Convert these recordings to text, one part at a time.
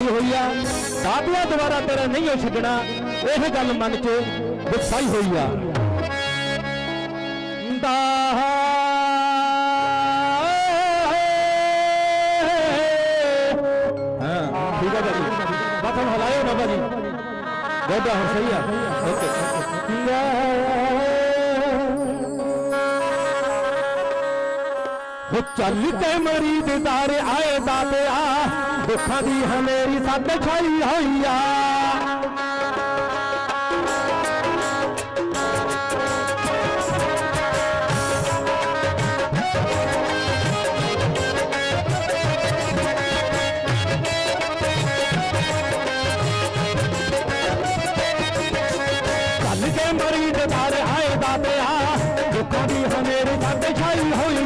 ਹੋਈ ਆ। ਸਾਧਿਆ ਦੁਆਰਾ ਤੇਰਾ ਨਹੀਂ ਹੋ ਛੱਡਣਾ, ਇਹ ਗੱਲ ਮਨ 'ਚ ਵਿਸਾਈ ਹੋਈ ਆ। ਦਾ ਹਾਂ। ਠੀਕ ਹੈ ਜੀ ਬਾਤ ਹੁਣ ਹਲਾਇਓ ਨਾ ਬਾਜੀ ਗੋਡਾ ਹੁਣ ਸਹੀ ਆ। ਓਕੇ। ਹੋ। ਚੱਲ ਕੇ ਮਰੀਦ ਦਾਰ ਆਏ ਦਾਤਿਆ ਦੁੱਖਾਂ ਦੀ ਹਨੇਰੀ ਸਾਡੇ ਛਾਈ ਹੋਈ ਆ ਚੱਲ ਕੇ ਮਰੀਦ ਦਾਰ ਆਏ ਦਾਤਿਆ ਦੁੱਖਾਂ ਦੀ ਹਨੇਰੀ ਸਾਡੇ ਛਾਈ ਹੋਈ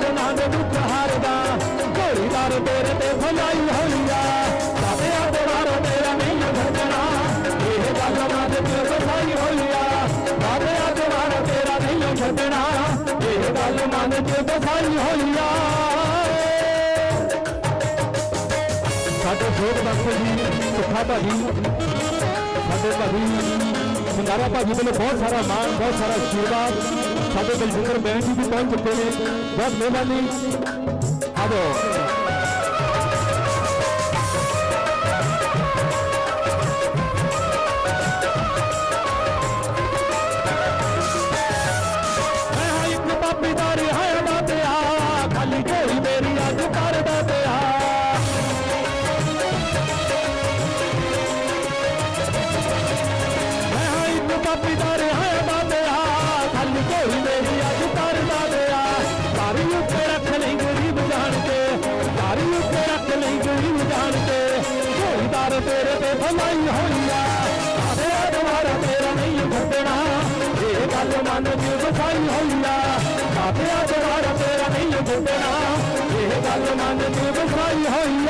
ਸੁਣਿਆ ਦੇ ਦੁੱਖ ਹਾਰਦਾ। ਘੋੜੀਦਾਰ ਤੇਰੇ ਤੇ ਫਲਾਈ ਹੋਈ ਆ ਸਾਡਿਆ ਤੇਰਾ ਨਹੀਂ ਘਟਣਾ ਇਹ ਗੱਲ ਮਨ ਤੇ ਵਸਾਈ ਹੋਈ ਆ ਸਾਡਿਆ ਤੇਰਾ ਨਹੀਂ ਛੱਡਣਾ ਇਹ ਗੱਲ ਮਨ ਤੇ ਵਸਾਈ ਹੋਈ ਸਾਡੇ ਸੋਗ ਬਖਸ਼ ਜੀ ਸੁਖਾ ਭਾਜੀ। ਸਾਡੇ ਭਾਜੀ ਮੰਗਾਰਾ ਭਾਜੀ ਵੱਲੋਂ ਬਹੁਤ ਸਾਰਾ ਮਾਣ, ਬਹੁਤ ਸਾਰਾ ਆਸ਼ੀਰਵਾਦ ਸਾਡੇ ਬਲਜਿੰਦਰ ਬੈਂਕ ਜੀ ਵੀ ਪਹੁੰਚ ਚੁੱਕੇ ਨੇ ਬਹੁਤ ਮਿਹਰਬਾਨੀ ਆਜੋ ਮੈਂ ਹਾਂ ਤੇਰੇ ਤੇ ਭਲਾਈ ਹੋਈ ਆਦੇ ਦੁਆਰਾ ਤੇਰਾ ਨਹੀਂ ਘਟਣਾ ਇਹ ਗੱਲ ਮਨ ਚ ਵਸਾਈ ਹੋਈ ਆ। ਆਦੇ ਦੁਆਰਾ ਤੇਰਾ ਨਹੀਂ ਘਟਣਾ ਇਹ ਗੱਲ ਮਨ ਚ ਵਸਾਈ ਹੋਈ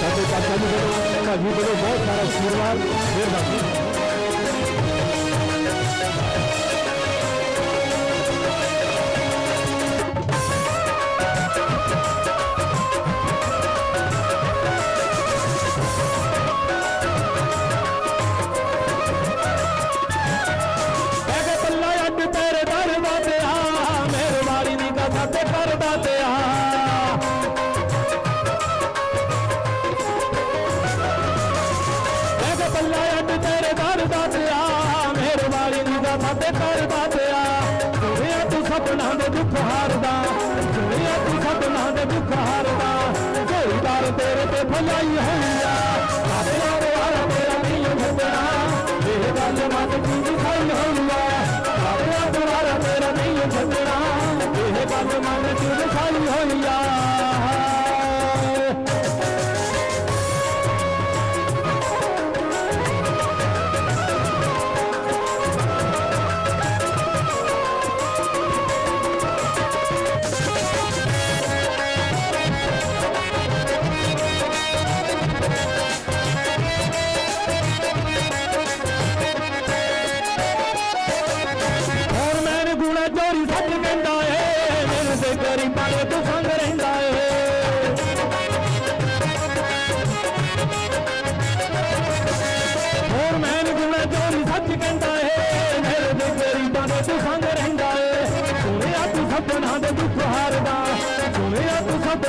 ਸਾਡੇ ਚਾਚਾ ਜੀ ਵੱਲੋਂ ਭਾਜੀ ਵੱਲੋਂ ਬਹੁਤ ਸਾਰਾ ਆਸ਼ੀਰਵਾਦ। ਮਿਹਰਬਾਨੀ ਅੱਡ ਤੇਰੇ ਦਰ ਦਾ ਪਿਆ ਮੇਰੇ ਵਾਲੀ ਦੀ ਦਾ ਸਾਡੇ ਘਰ ਦਾ ਪਿਆ ਸੁਣਿਆ ਤੂੰ ਸਪਨਾ ਦੇ ਦੁੱਖ ਹਾਰਦਾ। ਸੁਣਿਆ ਤੂੰ ਸਪਨਾ ਦੇ ਦੁੱਖ ਹਾਰਦਾ। ਝੋਲੀਦਾਰ ਤੇਰੇ ਤੇ ਭਲਾਈ ਹੋਈਆ ਆ। ਸਾਡੇ ਵਾਲਾ ਤੇਰਾ ਨਹੀਂ ਘਟਣਾ ਇਹ ਗੱਲ ਮਨ ਦੀ ਦਿਖਾਈ ਹੋਈ ਆ। ਸਾਡੇ ਵਾਲਾ ਤੇਰਾ ਨਹੀਂ ਘਟਣਾ ਇਹ ਗੱਲ ਮਨ ਦੀ ਦਿਖਾਈ ਹੋਈ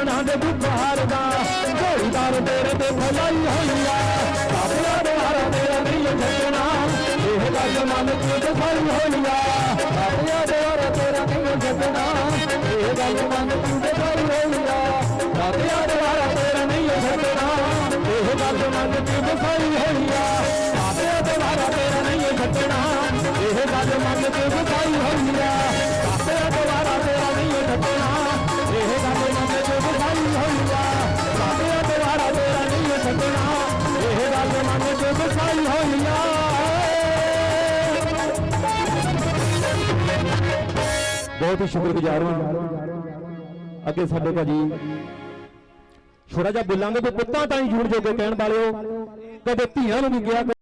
ਸੁਣਿਆ ਤੂੰ ਦੇ। ਦੁੱਖ ਹਾਰਦਾ ਸੁਣਿਆ ਤੇਰੇ ਤੇ ਫਲਾਈ ਹੋਈ ਆ। ਬਾਬਿਆ ਦੁਆਰਾ ਤੇਰਾ ਨਹੀਂ ਛੱਡਣਾ ਇਹ ਗੱਲ ਮਨ ਚ ਦਸਾਈ ਹੋਈ ਆ। ਬਾਬਿਆ ਦੁਆਰਾ ਤੇਰਾ ਨਹੀਂ ਛੱਡਣਾ ਇਹ ਗੱਲ ਮਨ ਚ ਦਸਾਈ ਹੋਈ ਆ। ਬਾਬਿਆ ਦੁਆਰਾ ਤੇਰਾ ਨਹੀਂ ਛੱਡਣਾ ਇਹ ਗੱਲ ਮਨ ਚ ਦਸਾਈ ਹੋਈ ਆ। ਬਾਬਿਆ ਦੁਆਰਾ ਤੇਰਾ ਨਹੀਂ ਛੱਡਣਾ ਇਹ ਗੱਲ ਮਨ ਚ ਦਸਾਈ ਹੋਈ ਆ। ਮਨ ਚ ਦਸਾਈ ਹੋਈ ਬਹੁਤ ਹੀ ਸ਼ੁਕਰਗੁਜ਼ਾਰ ਹਾਂ। ਅੱਗੇ ਸਾਡੇ ਭਾਜੀ ਥੋੜਾ ਜਿਹਾ ਬੋਲਾਂਗੇ ਵੀ ਪੁੱਤਾਂ ਤਾਂ ਹੀ ਜੂੜ ਜੋਗੇ ਕਹਿਣ ਵਾਲਿਓ, ਕਦੇ ਧੀਆਂ ਨੂੰ ਵੀ ਕਿਹਾ